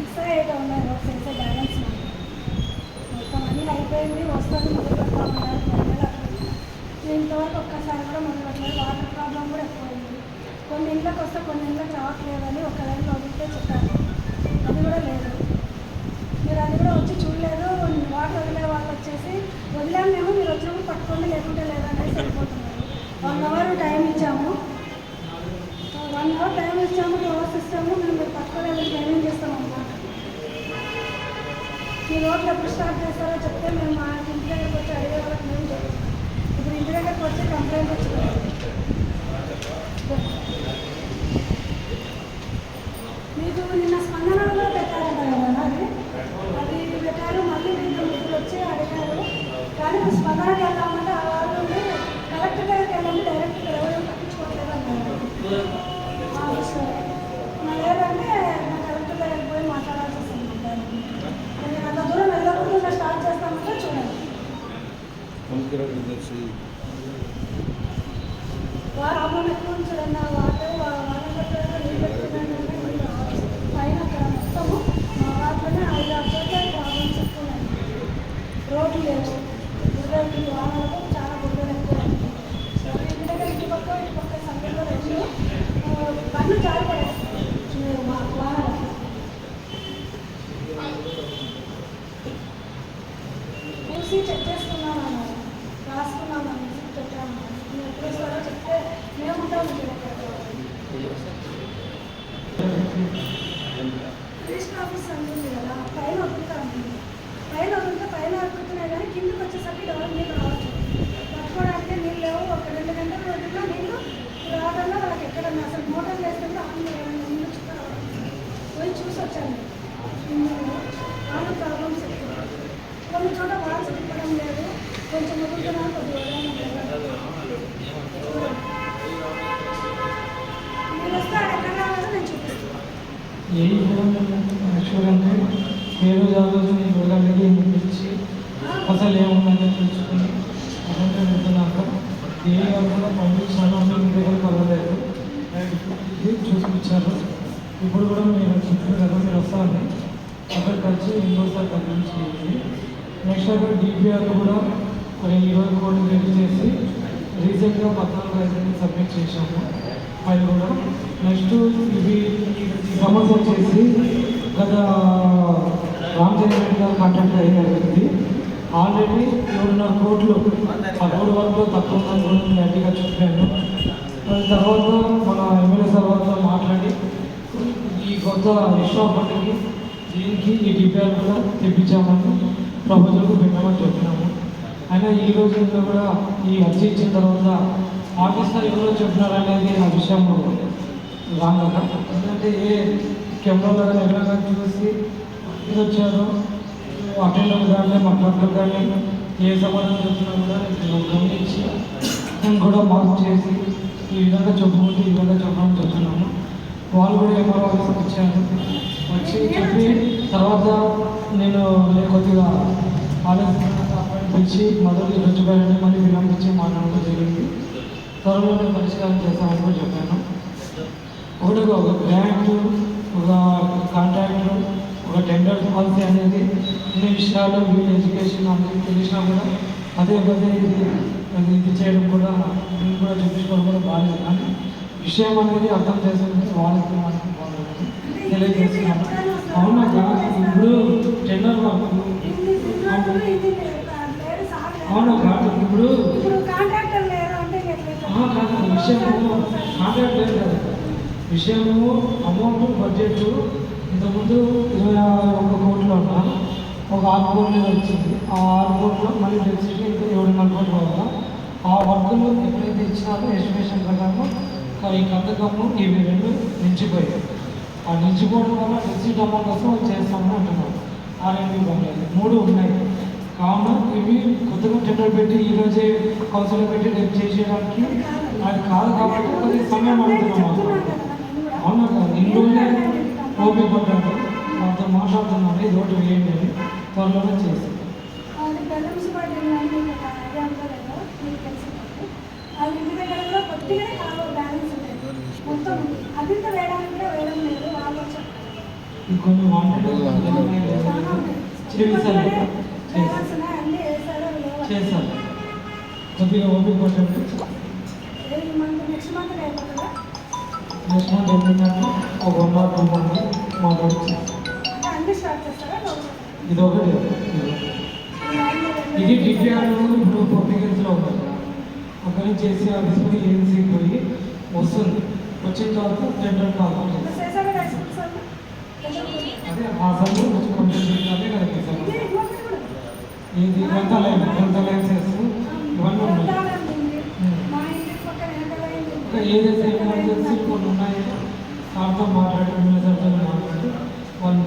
Six eight ఉన్నాయి works balance మొత్తం అన్నీ అయిపోయింది వస్తాను మొదలు పెడతామన్నారు నేను ఇంతవరకు ఒక్కసారి కూడా మొదలు పెట్టలేదు వాటర్ ప్రాబ్లం కూడా ఎక్కువైంది కొన్ని ఇంట్లోకి వస్తే కొన్ని ఇంట్లోకి రావట్లేదని ఒక లైన్లో వదిలితే చెప్పారు అది కూడా లేదు మీరు అది కూడా వచ్చి చూడలేదు వాటర్ వదిలే వాళ్ళు వచ్చేసి వదిలాము మేము మీరు వచ్చినప్పుడు పట్టుకోండి లేకుంటే లేదనేసి సరిపోతున్నారు వన్ అవర్ టైం ఇచ్చాము వన్ అవర్ టైం ఇచ్చాము టూ అవర్స్ ఇస్తాము మేము మీరు పట్టుకోలేదు ట్రైనింగ్ చేస్తాము మీ రోడ్లు ఎప్పుడు స్టార్ట్ చేస్తారో చెప్తే మేము మా ఇంటి దగ్గరకు వచ్చి అడిగే వాళ్ళకి మేము చెప్తాం. ఇప్పుడు ఇంటి దగ్గరకు వచ్చి కంప్లైంట్ వచ్చింది. మీకు నిన్న స్పందనలో కూడా పెట్టారంట కదా అది అది పెట్టారు మళ్ళీ మీకు ముగ్గురు వచ్చి అడిగారు. కానీ ఇప్పుడు స్పందనకి వెళ్దామంటే ఆ వాళ్ళు కలెక్టర్ దగ్గరికి వెళ్ళండి డైరెక్ట్ ఎవరు పట్టించుకోవట్లేదు అన్నారు ఆ విషయం మరి లేదంటే నా కలెక్టర్ దగ్గరికి పోయి మాట్లాడాల్సి వస్తుంది దానికి. నేను అంత దూరం వెళ్ళకుండా స్టార్ట్ చేస్తామంటే చూడండి ప్రాబ్లం ఎక్కువ ఉంచడం వాటర్ వాటర్ పట్టడం నీళ్ళు పెట్టుకోవడం పైన అక్కడ మొత్తము మా వాటిలోనే ఐదు ఆరు చోట్ల ప్రాబ్లమ్స్ ఎక్కువ ఉన్నాయి రోడ్లు లేవు బుర్రలు వాహనాలకు చాలా బుర్రలు ఎక్కువ ఇంటి ఇటు పక్క ఇటు పక్క సమయంలో రెండు బండ్లు జారి పడేస్తాయి వాహనాలకు చూసి చెక్ చేసుకున్నాం అన్నారు రాసుకున్నాం అని పెట్టాము మీరు ఎప్పుడు వస్తారో చెప్తే మేము ఉంటాం మీ దగ్గర. రిజిస్టర్ ఆఫీస్ అంటుంది కదా పైన వదులుతాను పైన వదిలితే పైన వదులుతున్నాయి కానీ కిందకి వచ్చేసరికి డెవలప్ నీళ్ళు రావచ్చు. పట్టుకోవడానికి నీళ్ళు లేవు ఒక రెండు గంటలు వదిలినా నీళ్ళు రావడంలో వాళ్ళకి ఎక్కడన్నా అసలు మోటార్ వేస్తుంటే ఆన్ చేయాలని నీళ్ళు చుట్టూ రావాలి పోయి చూసి వచ్చాను వాళ్ళు ప్రాబ్లమ్స్ ఎక్కువ కొన్ని చోట వాల్స్ తిప్పడం లేదు కొంచెం వదులుతున్నా కొద్దిగా వదలడం లేదు. మీరు వస్తే ఆడ ఎక్కడ రావాలో నేను చూపిస్తాను ఏ యాక్చువల్గా ఏ రోజు ఆ రోజు నేను వెళ్ళడానికి ముగించి అసలు ఏముందని తెలుసుకుని అదంతా వెళ్తున్నాక ఏ కాకుండా పంపించాను మీ దగ్గర కలవలేదు. ఇది ఇప్పుడు కూడా మీరు చెప్పారు కదా మీరు వస్తారని. అక్కడికి వచ్చి ఇంకోసారి కనిపించింది నెక్స్ట్ అక్కడ డిపిఆర్ కూడా మరి ఈరోజు కోడ్ రెడీ చేసి రీసెంట్గా పద్నాలుగు ఐదు సబ్మిట్ చేశాము. అది కూడా నెక్స్ట్ ఇది సమస్య వచ్చేసి గత రామచంద్ర రెడ్డి గారు కాంట్రాక్ట్ అయ్యింది ఆల్రెడీ ఏడున్నర కోట్లు ఆ రోడ్డు వరకు తక్కువ ఉందని గట్టిగా చెప్పాను దాని తర్వాత మన ఎమ్మెల్యే సార్ వాళ్ళతో మాట్లాడి ఈ కొత్త విశ్వాపటికి దీనికి ఈ డిపిఆర్ కూడా తెప్పించామని ప్రపోజల్కు పెట్టామని చెప్పినాము. అయినా ఈ రోజు కూడా ఈ అర్జీ ఇచ్చిన తర్వాత ఆఫీసర్ ఎవరో చెప్పినారనేది అనేది విషయం రాంగ్ ఎందుకంటే ఏ కెమెరాలో కానీ ఎక్కడ కానీ చూసి ఇది వచ్చారు అటెండర్ కానీ మాట్లాడతారు కానీ ఏ సమాధానం చెప్తున్నా కూడా గమనించి నేను కూడా మార్క్ చేసి ఈ విధంగా చెప్పుకుంటే ఈ విధంగా చెప్పమని చెప్తున్నాము వాళ్ళు కూడా ఎంఆర్ఓ వచ్చారు. వచ్చి చెప్పి తర్వాత నేను కొద్దిగా ఆలోచించిన పిలిచి మొదటి రుచిపోయాన్ని మళ్ళీ విలంబించి మాట్లాడడం జరిగింది. త్వరలో నేను పరిష్కారం చేస్తామని కూడా చెప్పాను. ఒకటి ఒక గ్రాంట్ ఒక కాంట్రాక్ట్ ఒక టెండర్ పాలసీ అనేది అన్ని విషయాలు వీళ్ళ ఎడ్యుకేషన్ అందరికీ తెలిసినా కూడా అదే పదే ఇది ఇది చేయడం కూడా నేను కూడా చూపించుకోవడం కూడా బాగాలేదు కానీ విషయం అనేది అర్థం చేసుకుంటే వాళ్ళకి తెలియజేస్తున్నాను. అవునా కాదు ఇప్పుడు టెండర్ వర్క్ ఇది సిగ్నల్ ఇది లేదు సార్ అవునా కాదు ఇప్పుడు ఇప్పుడు కాంట్రాక్టర్ విషయము కాంట్రాక్ట్ లేదు కదా విషయము అమౌంట్ బడ్జెట్ ఇంతకుముందు ఇరవై ఒక కోట్లు ఉన్నా ఒక ఆరు కోట్లు వచ్చింది ఆ ఆరు కోట్లు మళ్ళీ డెఫిసిట్ ఇంకా ఏడున్నర కోట్లు కావాలా ఆ వర్కులు ఎప్పుడైతే ఇచ్చినారో ఎస్టిమేషన్ ప్రకారం ఈ కందకము ఇవి రెండు నిలిచిపోయాయి. ఆ నిలిచిపోవడం వల్ల డెఫిసిట్ అమౌంట్ కోసం చేస్తామని అంటున్నారు. ఆ రెండు ఇవ్వలేదు. మూడు ఉన్నాయి. కావున ఇవి కొత్తగా టెండర్ పెట్టి ఈరోజే కౌన్సిల్ పెట్టి రేపు చేసేయడానికి అది కాదు కాబట్టి కొద్దిగా సమయం అడుగుతున్నాము అవునా ఇన్ని రోజులే ఓపిక పడ్డారు వాళ్ళతో మాట్లాడుతున్నాను. ఇది ఒకటి వేయండి అని. త్వరలోనే చేస్తాం అది ఇంటి దగ్గర కూడా కొద్దిగానే బ్యాలెన్స్ మొత్తం అదింత వేయడానికి వేయడం లేదు. వాళ్ళు కొన్ని వాంటెడ్ కొద్దిగా ఓపిక పట్టండి. నెక్స్ట్ మంత్ అయిపోతుందా నెక్స్ట్ మంత్ ఏంటంటే ఒక వన్ ఆర్ టూ మంత్ మాట్లాడి అంటే అన్ని స్టార్ట్ చేస్తారా లోపల? ఇది ఒకటి ఇది డిపిఆర్ ఇప్పుడు పొలిటికల్స్లో ఉంది అక్కడి నుంచి చేసి ఆ తీసుకుని ఏజెన్సీకి పోయి వస్తుంది వచ్చిన తర్వాత జనరల్ కాల్? అదే ఆ కొంచెం కొంచెం అదే కదా. ఇది గ్రంథాలయం గ్రంథాలయం ఏదైతే ఎమర్జెన్సీ కొన్ని ఉన్నాయో. సార్తో మాట్లాడటం సార్తో మాట్లాడి వాళ్ళు